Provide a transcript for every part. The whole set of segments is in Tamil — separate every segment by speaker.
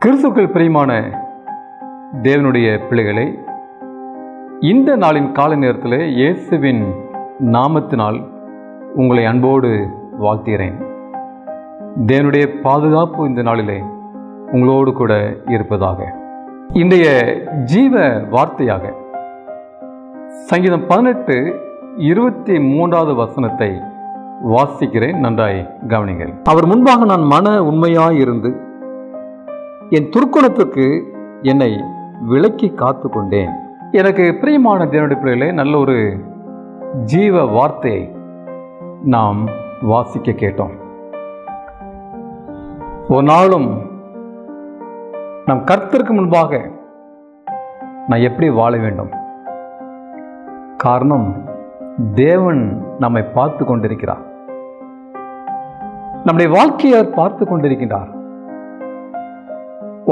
Speaker 1: கிறிஸ்துக்கள் பிரியமான தேவனுடைய பிள்ளைகளை இந்த நாளின் கால நேரத்தில் இயேசுவின் நாமத்தினால் உங்களை அன்போடு வாழ்த்துகிறேன். தேவனுடைய பாதுகாப்பு இந்த நாளிலே உங்களோடு கூட இருப்பதாக. இன்றைய ஜீவ வார்த்தையாக சங்கீதம் பதினெட்டு இருபத்தி மூன்றாவது வசனத்தை வாசிக்கிறேன். நன்றாய் கவனிங்கள் அவர் முன்பாக நான் மன உண்மையாய் இருந்து என் துர்க்குணத்துக்கு என்னை விலக்கி காத்து கொண்டேன் எனக்கு பிரியமான தேவனுடைய பிள்ளைகளே நல்ல ஒரு ஜீவ வார்த்தை நாம் வாசிக்க கேட்டோம். ஒரு நாளும் நம் கர்த்தருக்கு முன்பாக நான் எப்படி வாழ வேண்டும்? காரணம் தேவன் நம்மை பார்த்து கொண்டிருக்கிறார். நம்முடைய வாழ்க்கையை பார்த்து கொண்டிருக்கின்றார்.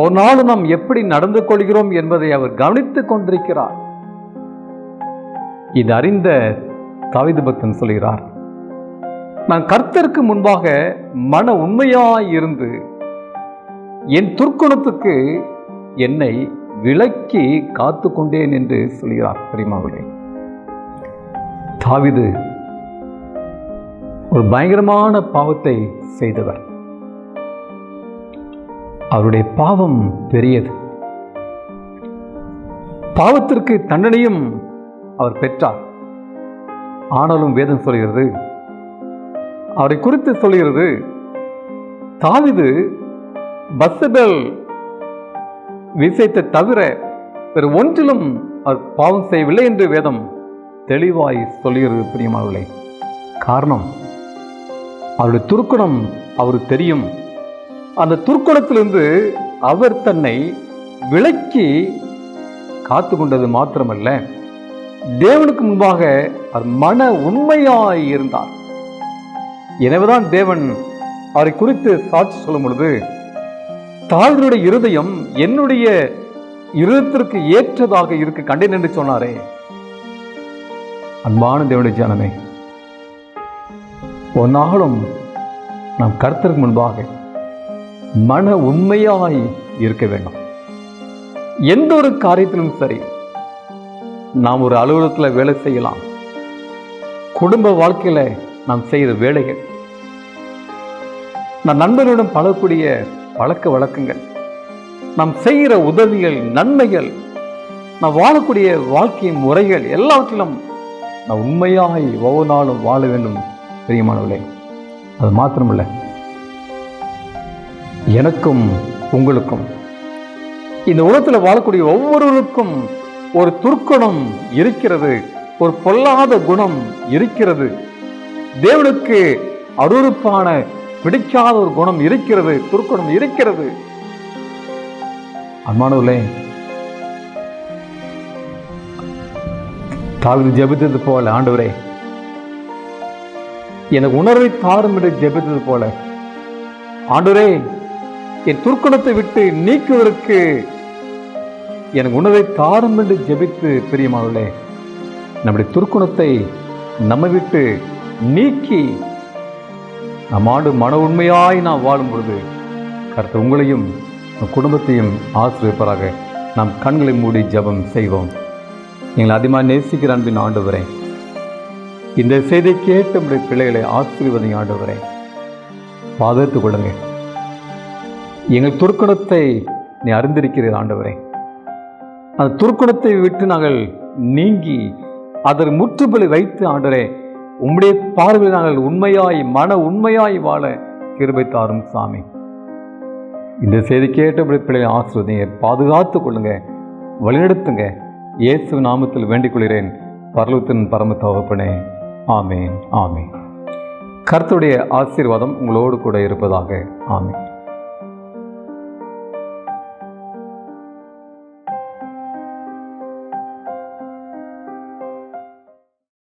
Speaker 1: ஒரு நாள் நாம் எப்படி நடந்து கொள்கிறோம் என்பதை அவர் கவனித்துக் கொண்டிருக்கிறார். இது அறிந்த தாவிது பக்தன் சொல்கிறார் நான் கர்த்தருக்கு முன்பாக மன உண்மையாய் இருந்து என் துர்க்குணத்துக்கு என்னை விலக்கி காத்து கொண்டேன் என்று சொல்கிறார் பெரியமாவளே தாவிது ஒரு பயங்கரமான பாவத்தை செய்தவர். அவருடைய பாவம் பெரியது. பாவத்திற்கு தண்டனையும் அவர் பெற்றார். ஆனாலும் வேதம் சொல்கிறது அவரை குறித்து சொல்கிறது தாவிது பஸ்ஸபெல் விஷயத்தை தவிர வேறு ஒன்றிலும் அவர் பாவம் செய்யவில்லை என்று வேதம் தெளிவாய் சொல்கிறது பிரியமானவர்களே. காரணம் அவருடைய துருக்குணம் அவருக்கு தெரியும். அந்த துர்க்குணத்திலிருந்து அவர் தன்னை விலக்கி காத்து கொண்டது மாத்திரமல்ல. தேவனுக்கு முன்பாக அவர் மன உண்மையாய் இருந்தார். எனவேதான் தேவன் அவரை குறித்து சாட்சி சொல்லும் பொழுது தாழ்வுடைய இருதயம் என்னுடைய இருதயத்திற்கு ஏற்றதாக இருக்கு கண்டேன் என்று சொன்னாரே. அன்பான தேவனுடைய ஜனமே ஒரு நாளும் நாம் கருத்தருக்கு முன்பாக மன உண்மையாய் இருக்க வேண்டும். எந்த ஒரு காரியத்திலும் சரி நாம் ஒரு அலுவலகத்தில் வேலை செய்யலாம். குடும்ப வாழ்க்கையில் நாம் செய்த வேலைகள். நம் நண்பர்களுடன் பழகக்கூடிய பழக்க வழக்கங்கள். நாம் செய்கிற உதவிகள் நன்மைகள் நாம் வாழக்கூடிய வாழ்க்கை முறைகள் எல்லாவற்றிலும் நான் உண்மையாக ஒவ்வொரு நாளும் வாழ வேண்டும் பிரியமானவர்களே. அது மாத்திரமில்லை. எனக்கும் உங்களுக்கும். இந்த உலகத்தில் வாழக்கூடிய ஒவ்வொருவருக்கும் ஒரு துர்க்குணம் இருக்கிறது ஒரு பொல்லாத குணம் இருக்கிறது. தேவனுக்கு அருவருப்பான பிடிக்காத ஒரு குணம் இருக்கிறது துர்க்குணம் இருக்கிறது. அன்பானவர்களே தாவிது ஜெபித்தது போல ஆண்டவரே எனக்கு உணர்வை தாரும் என்று ஜெபித்தது போல. ஆண்டவரே என் துர்க்குணத்தை விட்டு நீக்குவதற்கு எனக்கு உணவை தாரும் என்று ஜெபித்து பிரியமாவளே நம்முடைய துர்க்குணத்தை நம்மை விட்டு நீக்கி நம் ஆண்டு மன உண்மையாய் நாம் வாழும் பொழுது கருத்து உங்களையும் குடும்பத்தையும் ஆசிரியப்பராக நாம் கண்களை மூடி ஜெபம் செய்வோம். எங்களை அதிகமாக நேசிக்கிற அன்பின் ஆண்டவரே இந்த செய்தி கேட்டு நம்முடைய பிள்ளைகளை ஆசீர்வதி ஆண்டவரே. பாதுகாத்துக் கொள்ளுங்கள். எங்கள் துர்க்குணத்தை நீ அறிந்திருக்கிறீர் ஆண்டவரே. அந்த துர்க்குணத்தை விட்டு நாங்கள் நீங்கி அதன் முற்றுப்புள்ளி வைத்து ஆண்டரே உம்முடைய பார்வையில் நாங்கள் உண்மையாய் மன உண்மையாய் வாழ கிருபை தாரும் சாமி. இந்த செய்தி கேட்ட பிள்ளைகளை ஆசிர்வதிங்க பாதுகாத்து கொள்ளுங்க வழிநடத்துங்க. இயேசு நாமத்தில் வேண்டிக் கொள்கிறேன். பரலத்தின் பரம தவப்பனே ஆமேன் ஆமேன். கர்த்தருடைய ஆசீர்வாதம் உங்களோடு கூட இருப்பதாக ஆமேன்.